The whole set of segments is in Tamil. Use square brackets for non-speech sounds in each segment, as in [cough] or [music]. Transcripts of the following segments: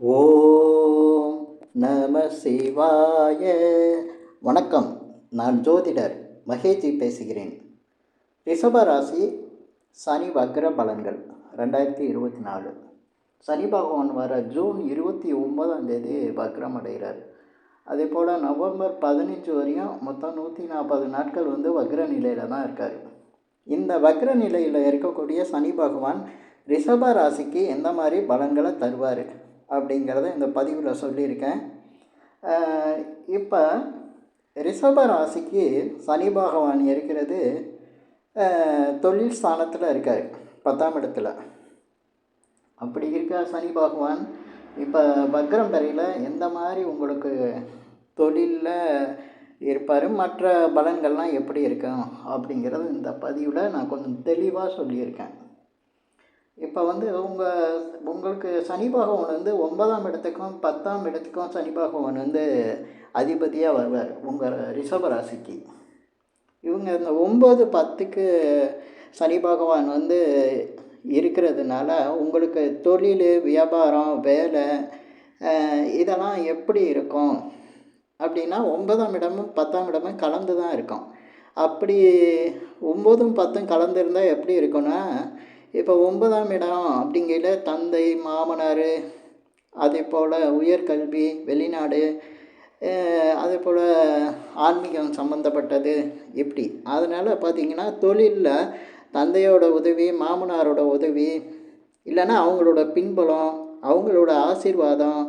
ஓம் நம சிவாய. வணக்கம். நான் ஜோதிடர் மகேஜி பேசுகிறேன். ரிஷபராசி சனி வக்ர பலன்கள் ரெண்டாயிரத்தி இருபத்தி நாலு. சனி பகவான் வர ஜூன் இருபத்தி ஒம்பதாம் தேதி வக்ரம் அடைகிறார். அதே போல் நவம்பர் பதினஞ்சு வரையும் மொத்தம் நூற்றி நாற்பது நாட்கள் வந்து வக்ர நிலையில் தான் இருக்கார். இந்த வக்ர நிலையில் இருக்கக்கூடிய சனி பகவான் ரிஷப ராசிக்கு எந்த மாதிரி பலன்களை தருவார்? அப்படிங்கிறத இந்த பதிவில் சொல்லியிருக்கேன். இப்போ ரிஷப ராசிக்கு சனி பகவான் இருக்கிறது தொழில் ஸ்தானத்தில் இருக்கார் பத்தாம் இடத்துல. அப்படி இருக்க சனி பகவான்? இப்போ பக்ரம் பெறையில் எந்த மாதிரி உங்களுக்கு தொழிலில் இருப்பார் மற்ற பலன்கள்லாம் எப்படி இருக்கும் அப்படிங்கிறது இந்த பதிவில் நான் கொஞ்சம் தெளிவாக சொல்லியிருக்கேன். இப்போ வந்து உங்கள் உங்களுக்கு சனி பகவான் வந்து ஒன்பதாம் இடத்துக்கும் பத்தாம் இடத்துக்கும் சனி பகவான் வந்து அதிபதியாக வருவார் உங்கள் ரிஷப ராசிக்கு. இவங்க இந்த ஒம்பது பத்துக்கு சனி பகவான் வந்து இருக்கிறதுனால உங்களுக்கு தொழில் வியாபாரம் வேலை இதெல்லாம் எப்படி இருக்கும்? அப்படின்னா ஒன்பதாம் இடமும் பத்தாம் இடமும் கலந்து தான் இருக்கும். அப்படி ஒம்போதும் பத்தும் கலந்து இருந்தால் எப்படி இருக்குன்னா இப்போ ஒன்பதாம் இடம் அப்படிங்கையில் தந்தை மாமனார் அதே போல் உயர்கல்வி வெளிநாடு அதே போல் ஆன்மீகம் சம்மந்தப்பட்டது இப்படி. அதனால் பார்த்திங்கன்னா தொழிலில் தந்தையோட உதவி மாமனாரோட உதவி இல்லைன்னா அவங்களோட பின்பலம் அவங்களோட ஆசீர்வாதம்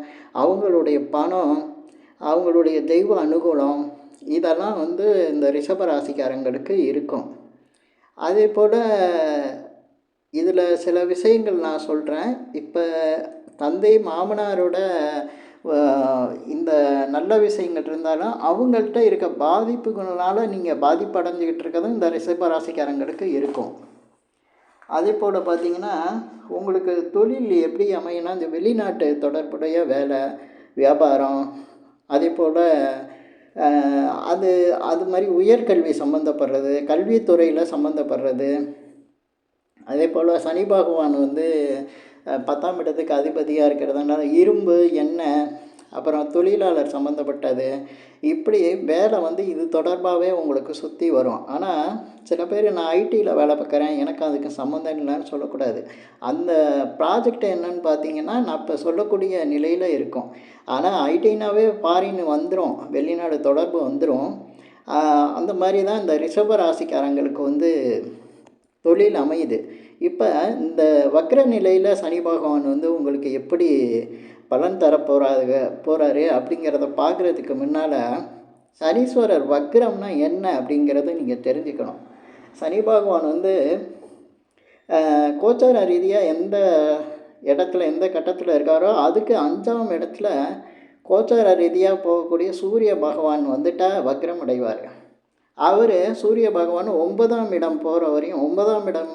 அவங்களுடைய பணம் அவங்களுடைய தெய்வ அனுகூலம் இதெல்லாம் வந்து இந்த ரிஷபராசிக்காரங்களுக்கு இருக்கும். அதே போல் இதில் சில விஷயங்கள் நான் சொல்கிறேன். இப்போ தந்தை மாமனாரோட இந்த நல்ல விஷயங்கள் இருந்தாலும் அவங்கள்ட்ட இருக்க பாதிப்புகளால் நீங்கள் பாதிப்படைஞ்சிக்கிட்டு இருக்கிறதும் இந்த ரிஷப ராசிக்காரங்களுக்கு இருக்கும். அதே போல் பார்த்தீங்கன்னா உங்களுக்கு தொழில் எப்படி அமையினா இந்த வெளிநாட்டு தொடர்புடைய வேலை வியாபாரம் அதே போல் அது அது மாதிரி உயர்கல்வி சம்மந்தப்படுறது கல்வித்துறையில் சம்மந்தப்படுறது அதே போல் சனி பகவான் வந்து பத்தாம் இடத்துக்கு அதிபதியாக இருக்கிறதுனால இரும்பு எண்ணெய் அப்புறம் தொழிலாளர் சம்மந்தப்பட்டது இப்படி வேலை வந்து இது தொடர்பாகவே உங்களுக்கு சுற்றி வரும். ஆனால் சில பேர் நான் ஐடியில் வேலை பார்க்குறேன் எனக்கு அதுக்கு சம்மந்தம் இல்லைன்னு சொல்லக்கூடாது. அந்த ப்ராஜெக்ட் என்னன்னு பார்த்தீங்கன்னா நான் இப்போ சொல்லக்கூடிய நிலையில் இருக்கும். ஆனால் ஐடினாவே ஃபாரின் வந்துடும் வெளிநாடு தொடர்பு வந்துடும் அந்த மாதிரி தான் இந்த ரிஷப ராசிக்காரங்களுக்கு வந்து தொழில் அமையுது. இப்போ இந்த வக்ர நிலையில் சனி பகவான் வந்து உங்களுக்கு எப்படி பலன் தர போகிறாங்க போகிறாரு அப்படிங்கிறத பார்க்குறதுக்கு முன்னால் சனீஸ்வரர் வக்ரம்னா என்ன அப்படிங்கிறத நீங்கள் தெரிஞ்சுக்கணும். சனி பகவான் வந்து கோச்சார ரீதியாக எந்த இடத்துல எந்த கட்டத்தில் இருக்காரோ அதுக்கு அஞ்சாம் இடத்துல கோச்சார ரீதியாக போகக்கூடிய சூரிய பகவான் வந்துட்டால் வக்ரம் அடைவார். அவர் சூரிய பகவான் ஒன்பதாம் இடம் போகிற வரையும் ஒன்பதாம் இடம்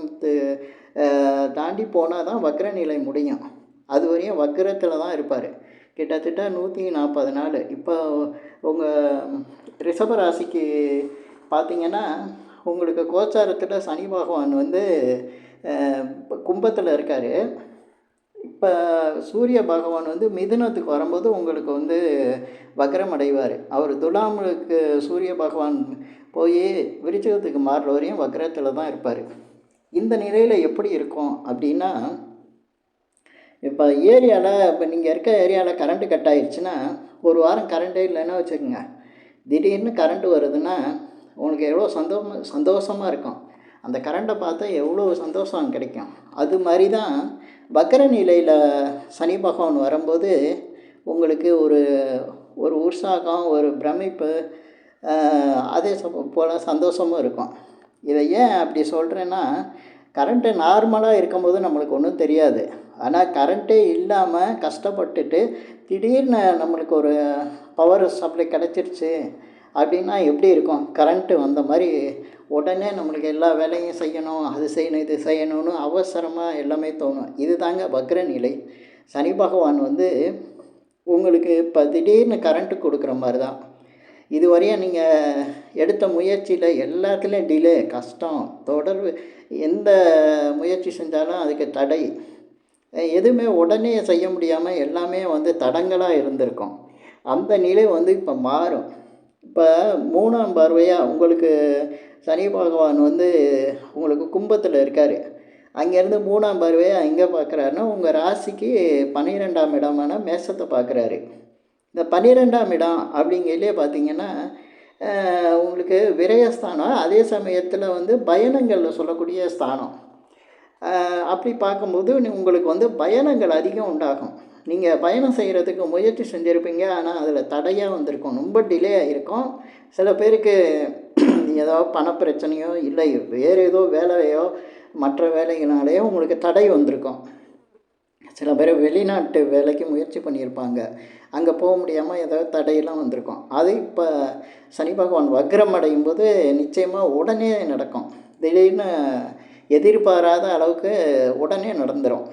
தாண்டி போனால் தான் வக்ர நிலை முடியும். அது வரையும் வக்ரத்தில் தான் இருப்பார். கிட்டத்தட்ட நூற்றி நாற்பது நாள். இப்போ உங்கள் ரிஷபராசிக்கு பார்த்திங்கன்னா உங்களுக்கு கோச்சாரத்தில் சனி பகவான் வந்து கும்பத்தில் இருக்கார். இப்போ சூரிய பகவான் வந்து மிதுனத்துக்கு வரும்போது உங்களுக்கு வந்து வக்ரம் அடைவார். அவர் துலாமுக்கு சூரிய பகவான் போய் விருச்சகத்துக்கு மாறுற வரையும் வக்ரத்தில் தான் இருப்பார். இந்த நிலையில் எப்படி இருக்கும் அப்படின்னா இப்போ ஏரியாவில் இப்போ நீங்கள் இருக்க ஏரியாவில் கரண்ட்டு கட் ஆயிடுச்சுன்னா ஒரு வாரம் கரண்ட்டே இல்லைன்னா வச்சுக்கோங்க. திடீர்னு கரண்ட்டு வருதுன்னா உங்களுக்கு எவ்வளோ சந்தோஷம் சந்தோஷமாக இருக்கும். அந்த கரண்ட்டை பார்த்தா எவ்வளோ சந்தோஷம் கிடைக்கும். அது மாதிரி தான் வக்கர நிலையில் சனி பகவான் வரும்போது உங்களுக்கு ஒரு ஒரு உற்சாகம் ஒரு பிரமிப்பு அதே போல் சந்தோஷமும் இருக்கும். இதை ஏன் அப்படி சொல்கிறேன்னா கரண்ட்டு நார்மலாக இருக்கும்போது நம்மளுக்கு ஒன்றும் தெரியாது. ஆனால் கரண்ட்டே இல்லாமல் கஷ்டப்பட்டுட்டு திடீர்னு நம்மளுக்கு ஒரு பவர் சப்ளை கிடச்சிருச்சு அப்படின்னா எப்படி இருக்கும்? கரண்ட்டு வந்த மாதிரி உடனே நம்மளுக்கு எல்லா வேலையும் செய்யணும் அது செய்யணும் இது செய்யணும்னு அவசரமாக எல்லாமே தோணும். இது தாங்க வக்ர நிலை. சனி பகவான் வந்து உங்களுக்கு இப்போ திடீர்னு கரண்ட்டு கொடுக்குற மாதிரி தான் இதுவரையும் நீங்கள் எடுத்த முயற்சியில் எல்லாத்துலேயும் டிலே கஷ்டம் தொடர்பு எந்த முயற்சி செஞ்சாலும் அதுக்கு தடை. எதுவுமே உடனே செய்ய முடியாமல் எல்லாமே வந்து தடங்கலாக இருந்திருக்கும். அந்த நிலை வந்து இப்போ மாறும். இப்போ மூணாம் பார்வையாக உங்களுக்கு சனி பகவான் வந்து உங்களுக்கு கும்பத்தில் இருக்கார். அங்கேருந்து மூணாம் பார்வையாக எங்கே பார்க்குறாருன்னா உங்கள் ராசிக்கு பன்னிரெண்டாம் இடமான மேசத்தை பார்க்குறாரு. இந்த பன்னிரெண்டாம் இடம் அப்படிங்கிறதுலே பார்த்திங்கன்னா உங்களுக்கு விரயஸ்தானம் அதே சமயத்தில் வந்து பயணங்களில் சொல்லக்கூடிய ஸ்தானம். அப்படி பார்க்கும்போது உங்களுக்கு வந்து பயணங்கள் அதிகம் உண்டாகும். நீங்கள் பயணம் செய்கிறதுக்கு முயற்சி செஞ்சுருப்பீங்க. ஆனால் அதில் தடையாக வந்திருக்கும். ரொம்ப டிலே ஆகிருக்கும் சில பேருக்கு [clears throat] ஏதோ பணப்பிரச்சனையோ இல்லை வேறு ஏதோ வேலையோ மற்ற வேலைகளாலேயோ உங்களுக்கு தடை வந்திருக்கும். சில பேர் வெளிநாட்டு வேலைக்கு முயற்சி பண்ணியிருப்பாங்க. அங்கே போக முடியாமல் ஏதாவது தடையெல்லாம் வந்திருக்கும். அது இப்போ சனி பகவான் வக்ரம் அடையும் போது நிச்சயமாக உடனே நடக்கும். திடீர்னு எதிர்பாராத அளவுக்கு உடனே நடந்துடும்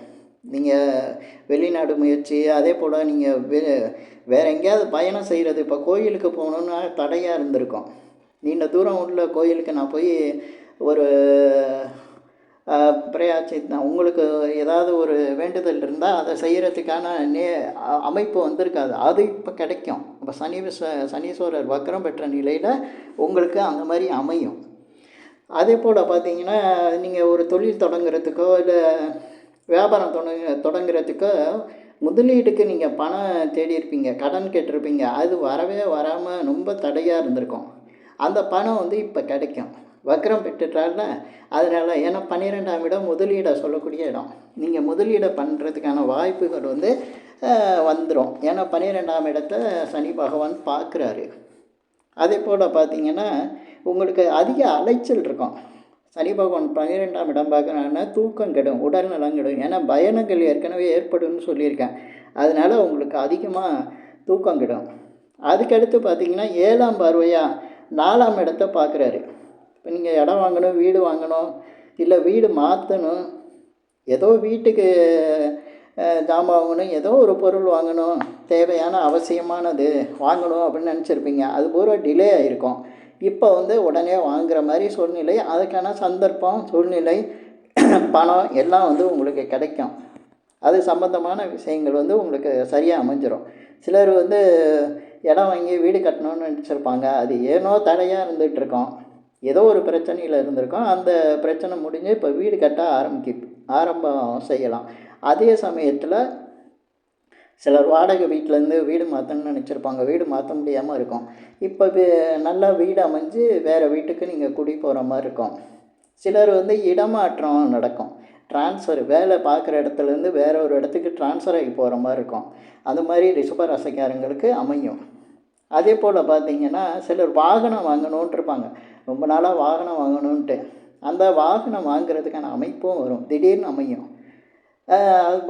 நீங்கள் வெளிநாடு முயற்சி அதே போல் நீங்கள் வே வேறு எங்கேயாவது பயணம் செய்கிறது இப்போ கோயிலுக்கு போகணுன்னா தடையாக இருந்திருக்கும். நீண்ட தூரம் உள்ள கோயிலுக்கு நான் போய் ஒரு பிரயாச்சி உங்களுக்கு ஏதாவது ஒரு வேண்டுதல் இருந்தால் அதை செய்கிறதுக்கான நே அமைப்பு வந்திருக்காது. அது இப்போ கிடைக்கும். இப்போ சனி சனீஸ்வரர் வக்கரம் பெற்ற நிலையில் உங்களுக்கு அந்த மாதிரி அமையும். அதே போல் பார்த்தீங்கன்னா நீங்கள் ஒரு தொழில் தொடங்குறதுக்கோ இல்லை வியாபாரம் தொடங்க தொடங்குறதுக்கோ முதலீடுக்கு நீங்கள் பணம் தேடி இருப்பீங்க கடன் கேட்டிருப்பீங்க. அது வரவே வராமல் ரொம்ப தடையாக இருந்திருக்கும். அந்த பணம் வந்து இப்போ கிடைக்கும். வக்கரம் பெற்றுட்டால அதனால் ஏன்னா பன்னிரெண்டாம் இடம் முதலீடை சொல்லக்கூடிய இடம். நீங்கள் முதலீடை பண்ணுறதுக்கான வாய்ப்புகள் வந்து வந்துடும் ஏன்னா பன்னிரெண்டாம் இடத்த சனி பகவான் பார்க்குறாரு. அதே போல் பார்த்தீங்கன்னா உங்களுக்கு அதிக அலைச்சல் இருக்கும். சனி பகவான் பன்னிரெண்டாம் இடம் பார்க்குறாங்கன்னா தூக்கம் கெடும் உடல் நலம் கெடும். ஏன்னா பயணங்கள் ஏற்கனவே ஏற்படும்னு சொல்லியிருக்கேன். அதனால் உங்களுக்கு அதிகமாக தூக்கம் கெடும். அதுக்கடுத்து பார்த்தீங்கன்னா ஏழாம் பார்வையாக நாலாம் இடத்த பார்க்குறாரு இப்போ நீங்கள் இடம் வாங்கணும் வீடு வாங்கணும் இல்லை வீடு மாற்றணும் ஏதோ வீட்டுக்கு ஜாமான் வாங்கணும் ஏதோ ஒரு பொருள் வாங்கணும் தேவையான அவசியமானது வாங்கணும் அப்படின்னு நினச்சிருப்பீங்க. அது பூரா டிலே ஆகிருக்கும் இப்போ வந்து உடனே வாங்குகிற மாதிரி சூழ்நிலை அதுக்கான சந்தர்ப்பம் சூழ்நிலை [clears throat] பணம் எல்லாம் வந்து உங்களுக்கு கிடைக்கும். அது சம்பந்தமான விஷயங்கள் வந்து உங்களுக்கு சரியாக அமைஞ்சிடும் சிலர் வந்து இடம் வாங்கி வீடு கட்டணும்னு நினச்சிருப்பாங்க. அது ஏனோ தடையாக இருந்துகிட்ருக்கோம். ஏதோ ஒரு பிரச்சனையில் இருந்திருக்கோம். அந்த பிரச்சனை முடிஞ்சு இப்போ வீடு கட்ட ஆரம்பிக்க ஆரம்பம் செய்யலாம். அதே சமயத்தில் சிலர் வாடகை வீட்டிலேருந்து வீடு மாற்றணும்னு நினச்சிருப்பாங்க. வீடு மாற்ற முடியாமல் இருக்கும். இப்போ நல்லா வீடு அமைஞ்சு வேறு வீட்டுக்கு நீங்கள் குடி போகிற மாதிரி இருக்கும். சிலர் வந்து இடமாற்றம் நடக்கும். ட்ரான்ஸ்ஃபர் வேலை பார்க்குற இடத்துலேருந்து வேறு ஒரு இடத்துக்கு ட்ரான்ஸ்ஃபர் ஆகி போகிற மாதிரி இருக்கும். அந்த மாதிரி ரிஷப ரசிகாரங்களுக்கு அமையும். அதே போல் பார்த்தீங்கன்னா சிலர் வாகனம் வாங்கணுன்ட்டு இருப்பாங்க. ரொம்ப நாளாக வாகனம் வாங்கணுன்ட்டு அந்த வாகனம் வாங்குறதுக்கான அமைப்பும் வரும். திடீர்னு அமையும்.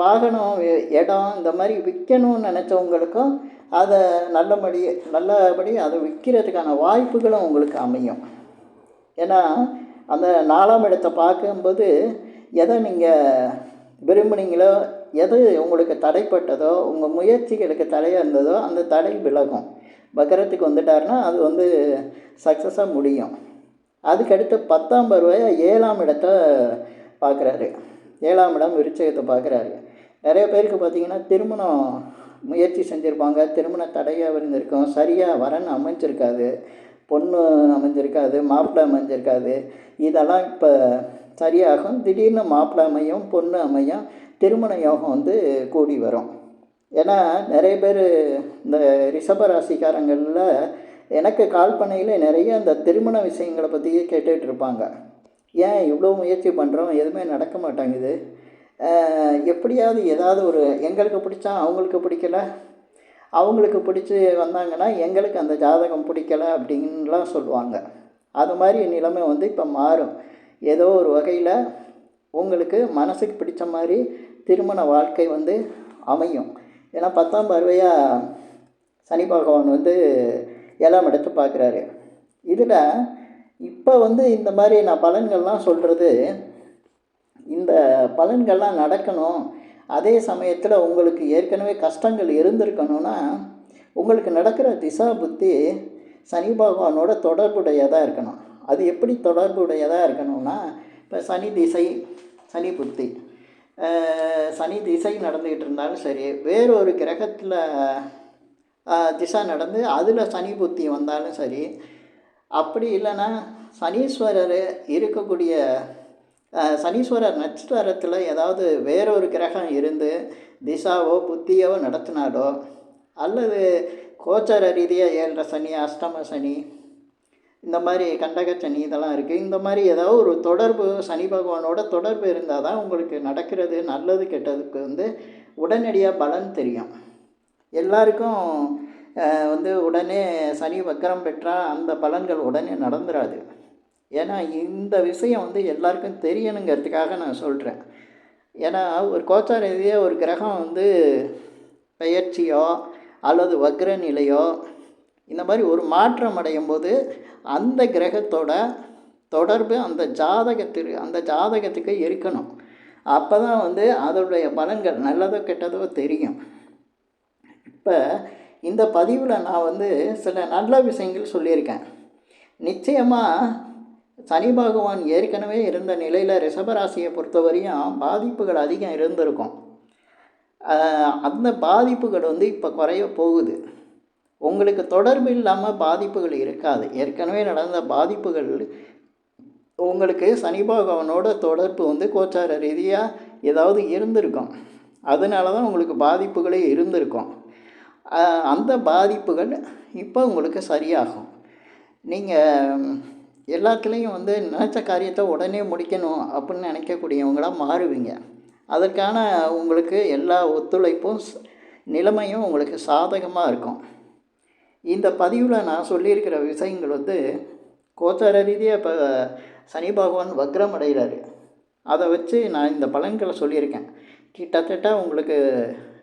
வாகனம் இடம் இந்த மாதிரி விற்கணும்னு நினச்சவங்களுக்கும் அதை நல்லபடி நல்லபடி அதை விற்கிறதுக்கான வாய்ப்புகளும் உங்களுக்கு அமையும். ஏன்னா அந்த நாலாம் இடத்தை பார்க்கும்போது எதை நீங்கள் விரும்புனீங்களோ எது உங்களுக்கு தடைப்பட்டதோ உங்கள் முயற்சிகளுக்கு தடையாக இருந்ததோ அந்த தடை விலகும். பக்கரத்துக்கு வந்துட்டாருன்னா அது வந்து சக்ஸஸாக முடியும். அதுக்கடுத்து பத்தாம் பருவாய ஏழாம் இடத்த பார்க்குறாரு. ஏழாம் இடம் விருச்சகத்தை பார்க்குறாரு. நிறைய பேருக்கு பார்த்தீங்கன்னா திருமணம் முயற்சி செஞ்சுருப்பாங்க. திருமண தடையாக இருந்திருக்கும் சரியாக வரன் அமைஞ்சிருக்காது. பொண்ணு அமைஞ்சிருக்காது. மாப்பிள்ளை அமைஞ்சிருக்காது. இதெல்லாம் இப்போ சரியாகும். திடீர்னு மாப்பிள்ளை அமையும் பொண்ணு அமையும் திருமண யோகம் வந்து கூடி வரும். ஏன்னா நிறைய பேர் இந்த ரிஷப ராசிக்காரங்களில் எனக்கு கால்பனையில் நிறைய இந்த திருமண விஷயங்களை பற்றியே கேட்டுகிட்டு இருப்பாங்க. ஏன் இவ்வளோ முயற்சி பண்ணுறோம் எதுவுமே நடக்க மாட்டேங்குது எப்படியாவது ஏதாவது ஒரு எங்களுக்கு பிடிச்சா அவங்களுக்கு பிடிக்கல. அவங்களுக்கு பிடிச்சி வந்தாங்கன்னா எங்களுக்கு அந்த ஜாதகம் பிடிக்கல அப்படின்லாம் சொல்லுவாங்க. அது மாதிரி நிலைமை வந்து இப்போ மாறும். ஏதோ ஒரு வகையில் உங்களுக்கு மனசுக்கு பிடிச்ச மாதிரி திருமண வாழ்க்கை வந்து அமையும். ஏன்னா பத்தாம் பார்வையாக சனி பகவான் வந்து ஏழாம் எடுத்து பார்க்குறாரு. இதில் இப்போ வந்து இந்த மாதிரி நான் பலன்கள்லாம் சொல்கிறது இந்த பலன்கள்லாம் நடக்கணும். அதே சமயத்தில் உங்களுக்கு ஏற்கனவே கஷ்டங்கள் இருந்திருக்கணும்னா உங்களுக்கு நடக்கிற திசா புத்தி சனி பகவானோட தொடர்புடையதாக இருக்கணும். அது எப்படி தொடர்புடையதாக இருக்கணும்னா இப்போ சனி திசை சனி புத்தி. சனி திசை நடந்துக்கிட்டு இருந்தாலும் சரி வேறொரு கிரகத்தில் திசை நடந்து அதில் சனி புத்தி வந்தாலும் சரி அப்படி இல்லைன்னா சனீஸ்வரர் இருக்கக்கூடிய சனீஸ்வரர் நட்சத்திரத்தில் ஏதாவது வேறொரு கிரகம் இருந்து திசாவோ புத்தியோ நடத்தினாலோ அல்லது கோச்சர ரீதியாக ஏழரை சனி அஷ்டம சனி இந்த மாதிரி கண்டக சனி இதெல்லாம் இருக்குது இந்த மாதிரி ஏதாவது ஒரு தொடர்பு சனி பகவானோட தொடர்பு இருந்தால் தான் உங்களுக்கு நடக்கிறது நல்லது கெட்டதுக்கு வந்து உடனடியாக பலன் தெரியும். எல்லாருக்கும் வந்து உடனே சனி வக்கரம் பெற்றால் அந்த பலன்கள் உடனே நடந்துடாது ஏன்னா இந்த விஷயம் வந்து எல்லாருக்கும் தெரியணுங்கிறதுக்காக நான் சொல்கிறேன் ஏன்னா ஒரு கோச்சார ரீதியாக ஒரு கிரகம் வந்து பெயர்ச்சியோ அல்லது வக்ர நிலையோ இந்த மாதிரி ஒரு மாற்றம் அடையும் போது அந்த கிரகத்தோட தொடர்பு அந்த ஜாதகத்திற்கு அந்த ஜாதகத்துக்கு இருக்கணும். அப்போ தான் வந்து அதோடைய பலன்கள் நல்லதோ கெட்டதோ தெரியும். இப்போ இந்த பதிவில் நான் வந்து சில நல்ல விஷயங்கள் சொல்லியிருக்கேன். நிச்சயமாக சனி பகவான் ஏற்கனவே இருந்த நிலையில் ரிஷபராசியை பொறுத்தவரையும் பாதிப்புகள் அதிகம் இருந்திருக்கும். அந்த பாதிப்புகள் வந்து இப்போ குறைய போகுது. உங்களுக்கு தொடர்பு இல்லாமல் பாதிப்புகள் இருக்காது. ஏற்கனவே நடந்த பாதிப்புகள் உங்களுக்கு சனி பகவானோட தொடர்பு வந்து கோச்சார ரீதியாக ஏதாவது இருந்திருக்கும். அதனால தான் உங்களுக்கு பாதிப்புகளே இருந்திருக்கும். அந்த பாதிப்புகள் இப்போ உங்களுக்கு சரியாகும். நீங்கள் எல்லாத்துலேயும் வந்து நினச்ச காரியத்தை உடனே முடிக்கணும் அப்படின்னு நினைக்கக்கூடியவங்களாக மாறுவீங்க. அதற்கான உங்களுக்கு எல்லா ஒத்துழைப்பும் ஸ்- நிலைமையும் உங்களுக்கு சாதகமாக இருக்கும். இந்த பதிவில் நான் சொல்லியிருக்கிற விஷயங்கள் வந்து கோச்சார ரீதியாக இப்போ சனி பகவான் வக்ரம் அடைகிறாரு. அதை வச்சு நான் இந்த பலன்களை சொல்லியிருக்கேன். கிட்டத்தட்ட உங்களுக்கு